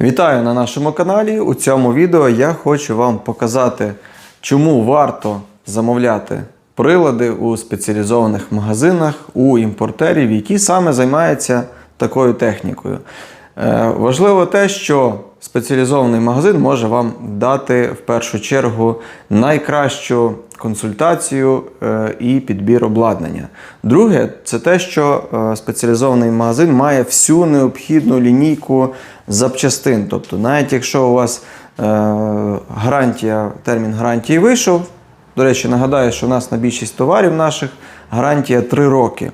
Вітаю на нашому каналі. У цьому відео я хочу вам показати, чому варто замовляти прилади у спеціалізованих магазинах у імпортерів, які саме займаються такою технікою. Е, Важливо те, що спеціалізований магазин може вам дати в першу чергу найкращу консультацію е, і підбір обладнання. Друге, це те, що е, спеціалізований магазин має всю необхідну лінійку запчастин. Тобто, навіть якщо у вас е, гарантія, термін гарантії вийшов, до речі, нагадаю, що у нас на більшість товарів наших гарантія 3 роки.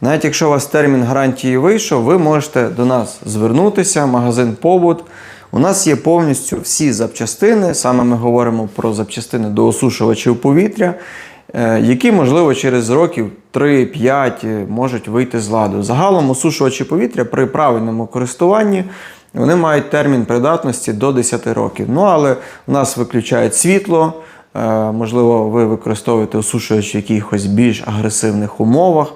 Навіть якщо у вас термін гарантії вийшов, ви можете до нас звернутися, магазин Побут. У нас є повністю всі запчастини, саме ми говоримо про запчастини до осушувачів повітря, е, які, можливо, через років 3-5 можуть вийти з ладу. Загалом осушувачі повітря при правильному користуванні вони мають термін придатності до 10 років. Ну, але у нас виключають світло, е, можливо, ви використовуєте осушувач в якихось більш агресивних умовах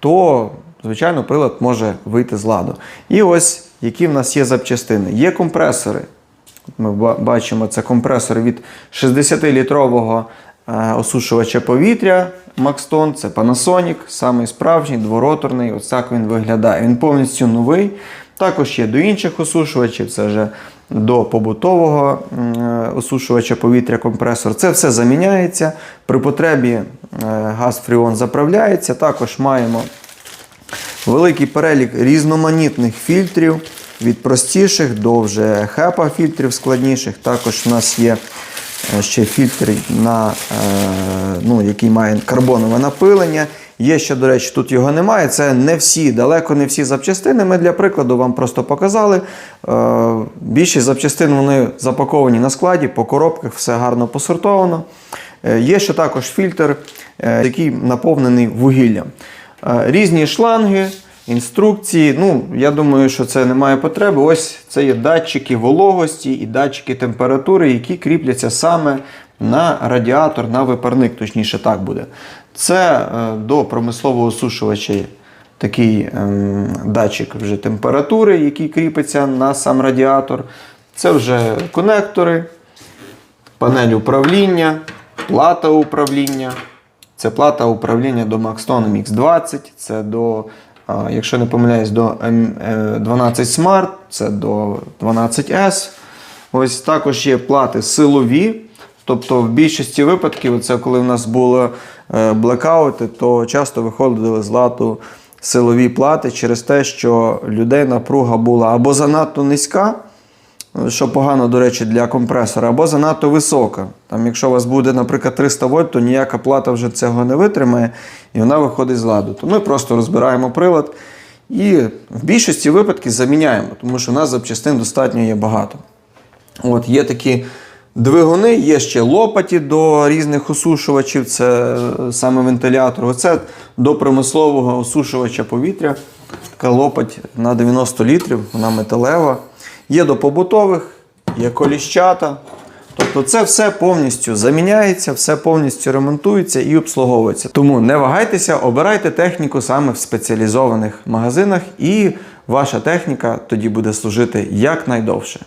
то, звичайно, прилад може вийти з ладу. І ось які в нас є запчастини. Є компресори. Ми бачимо, це компресор від 60-літрового е, осушувача повітря Maxton, це Panasonic, самий справжній, двороторний. Ось так він виглядає. Він повністю новий. Також є до інших осушувачів, це вже до побутового е, осушувача повітря компресор. Це все заміняється. При потребі е, газ фріон заправляється. Також маємо великий перелік різноманітних фільтрів від простіших до вже хепа фільтрів складніших. Також у нас є е, ще фільтр, на, е, ну, який має карбонове напилення. Є ще, до речі, тут його немає. Це не всі, далеко не всі запчастини. Ми для прикладу вам просто показали. Е, Більшість запчастин вони запаковані на складі, по коробках, все гарно посортовано. Є ще також фільтр, який наповнений вугіллям. Різні шланги, інструкції. Ну, я думаю, що це не має потреби. Ось це є датчики вологості і датчики температури, які кріпляться саме на радіатор, на випарник, точніше так буде. Це е, до промислового осушувача такий ем, датчик вже температури, який кріпиться на сам радіатор. Це вже конектори, панель управління, плата управління. Це плата управління до Maxton MX20, це до, якщо не помиляюсь, до М12 Smart, це до 12S. Ось також є плати силові. Тобто в більшості випадків, це коли в нас були е, блекаути, то часто виходили з ладу силові плати через те, що людей напруга була або занадто низька, що погано, до речі, для компресора, або занадто висока. Там, якщо у вас буде, наприклад, 300 вольт, то ніяка плата вже цього не витримає і вона виходить з ладу. То ми просто розбираємо прилад і в більшості випадків заміняємо, тому що у нас запчастин достатньо є багато. От, є такі двигуни, є ще лопаті до різних осушувачів, це е, саме вентилятор. Оце до промислового осушувача повітря. Така лопать на 90 літрів, вона металева. Є до побутових, є коліщата. Тобто це все повністю заміняється, все повністю ремонтується і обслуговується. Тому не вагайтеся, обирайте техніку саме в спеціалізованих магазинах, і ваша техніка тоді буде служити якнайдовше.